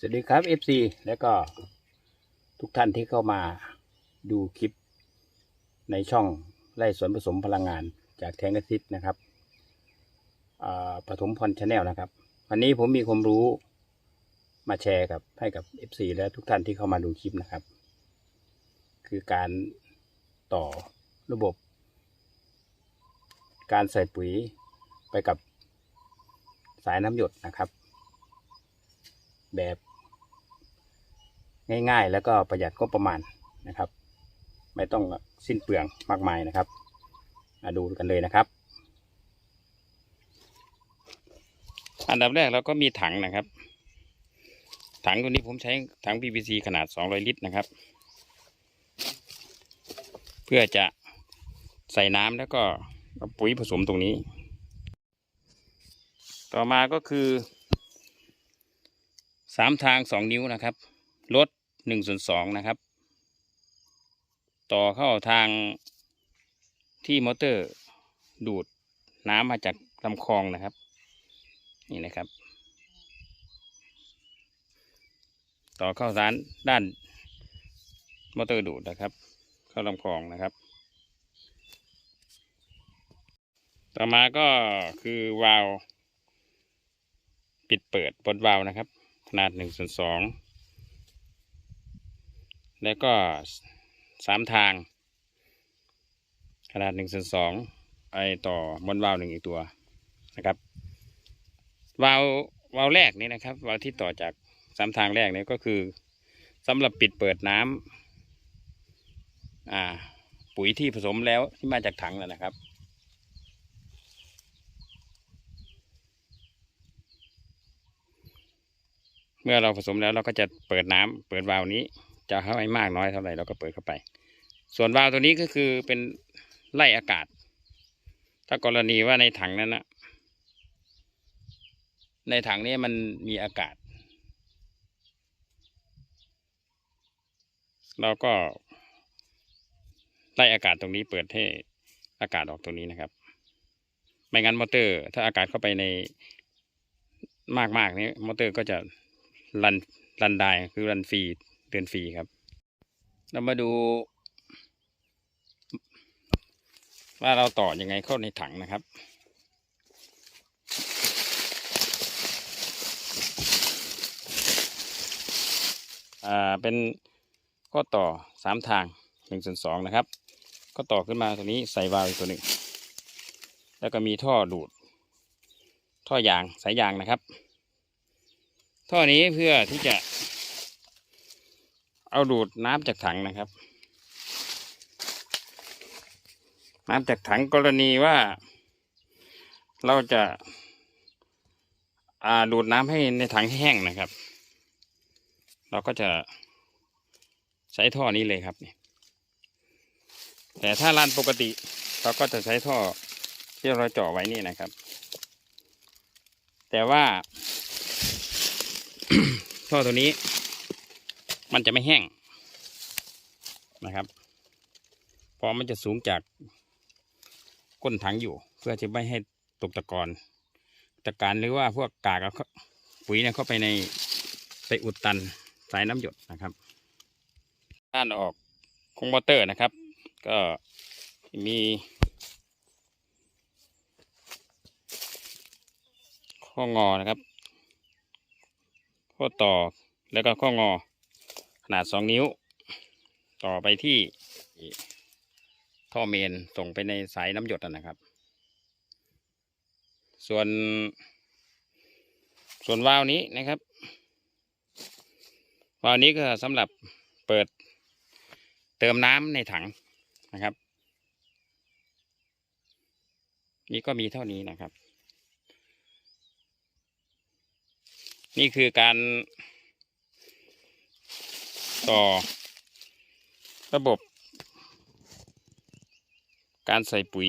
สวัสดีครับ FC แล้วก็ทุกท่านที่เข้ามาดูคลิปในช่องไล่สวนผสมพลังงานจากแทงกระซิบนะครับอ่าปฐมพรชาแนลนะครับ วันนี้ผมมีความรู้มาแชร์กับให้กับ FC และทุกท่านที่เข้ามาดูคลิปนะครับ คือการต่อระบบ การใส่ปุ๋ยไปกับสายน้ำหยดนะครับ แบบ ง่ายๆ แล้วก็ประหยัดก็ประมาณนะครับ ไม่ต้องสิ้นเปลืองมากมายนะครับมาดูกันเลยนะครับ อันดับแรกเราก็มีถังนะครับ ถังตัวนี้ผมใช้ถัง PVC ขนาด 200 ลิตรนะครับ เพื่อจะใส่น้ำแล้วก็ปุ๋ยผสมตรงนี้ ต่อมาก็คือสามทางสองนิ้วนะครับลด หนึ่งส่วนสองนะครับ ต่อเข้าทางที่มอเตอร์ดูดน้ำมาจากลำคลองนะครับ นี่นะครับ ต่อเข้าร้านด้านมอเตอร์ดูดนะครับ เข้าลำคลองนะครับ ต่อมาก็คือวาล์วปิดเปิดบนวาล์วนะครับ ขนาดหนึ่งส่วนสอง แล้วก็สามทาง ขนาดหนึ่งส่วนสองไอต่อบนวาล์วหนึ่งอีกตัวนะครับวาล์ววาล์วแรกนี้นะครับวาล์วที่ต่อจากสามทางแรกนี้ก็คือสำหรับปิดเปิดน้ำอ่าปุ๋ยที่ผสมแล้วที่มาจากถังแล้วนะครับเมื่อเราผสมแล้วเราก็จะเปิดน้ำเปิดวาล์วนี้ จะเข้าให้มากน้อยเท่าไหร่เราก็เปิดเข้าไป ส่วนวาล์วตัวนี้ก็คือเป็นไล่อากาศ ถ้ากรณีว่าในถังนั้นนะในถังนี้มันมีอากาศ เราก็ไล่อากาศตรงนี้เปิดให้อากาศออกตรงนี้นะครับ ไม่งั้นมอเตอร์ ถ้าอากาศเข้าไปในมากๆนี้มอเตอร์ก็จะรันรันได้คือรันฟรี เดือนฟรีครับ เรามาดู ว่าเราต่ออยังไงเข้าในถังนะครับ่าเป็นข้อต่อสามทางหนึ่งส่วนสองนะครับ ก็ต่อขึ้นมาตรงนี้ใส่วาล์วตัวหนึ่ง แล้วก็มีท่อดูด ท่อยางสายยางนะครับ ท่อนี้เพื่อที่จะ เอาดูดน้ำจากถังนะครับ น้ำจากถังกรณีว่า เราจะาดูดน้ำให้ในถังแห้งนะครับ เราก็จะใช้ท่อนี้เลยครับนี่แต่ถ้าลานปกติ เราก็จะใช้ท่อที่เราเจาะไว้นี่นะครับ แต่ว่าท่อตัวนี้ มันจะไม่แห้งนะครับเพราะมันจะสูงจากก้นถังอยู่ เพื่อจะไม่ให้ตกตะกอนตะการหรือว่าพวกกากเขาปุ๋ยเนี่ยเข้าไปในไปอุดตันสายน้ำหยดนะครับ ด้านออกของมอเตอร์นะครับ ก็มีข้องอนะครับ ข้อต่อแล้วก็ข้องอ ขนาดสองนิ้ว ต่อไปที่ท่อเมนส่งไปในสายน้ำหยดนะครับ ส่วน ส่วนวาล์วนี้นะครับ วาล์วนี้ก็สำหรับเปิดเติมน้ำในถังนะครับ นี่ก็มีเท่านี้นะครับ นี่คือการ ต่อ ระบบ การใส่ปุ๋ย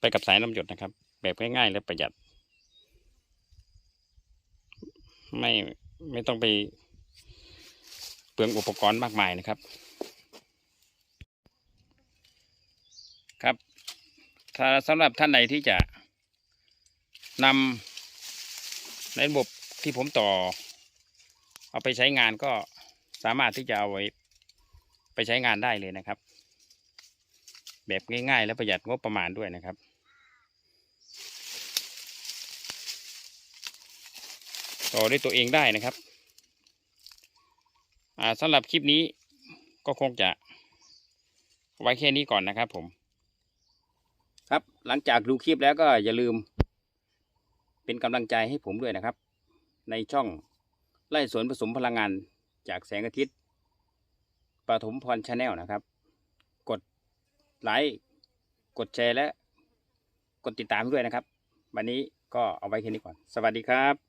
ไปกับสายน้ำหยดนะครับ แบบง่ายๆและประหยัด ไม่ไม่ต้องไปเปลืองอุปกรณ์มากมายนะครับ ครับ ถ้าสำหรับท่านใดที่จะนำในระบบที่ผมต่อ เอาไปใช้งานก็ สามารถที่จะเอาไว้ไปใช้งานได้เลยนะครับ แบบง่ายๆ และประหยัดงบประมาณด้วยนะครับ ต่อด้วยตัวเองได้นะครับสำหรับคลิปนี้ก็คงจะไว้แค่นี้ก่อนนะครับผม ครับหลังจากดูคลิปแล้วก็อย่าลืม เป็นกำลังใจให้ผมด้วยนะครับ ในช่องไล่สวนผสมพลังงาน จากแสงอาทิตย์ปฐมพรชาแนลนะครับ กดไลค์กดแชร์และกดติดตามด้วยนะครับ วันนี้ก็เอาไว้แค่นี้ก่อน สวัสดีครับ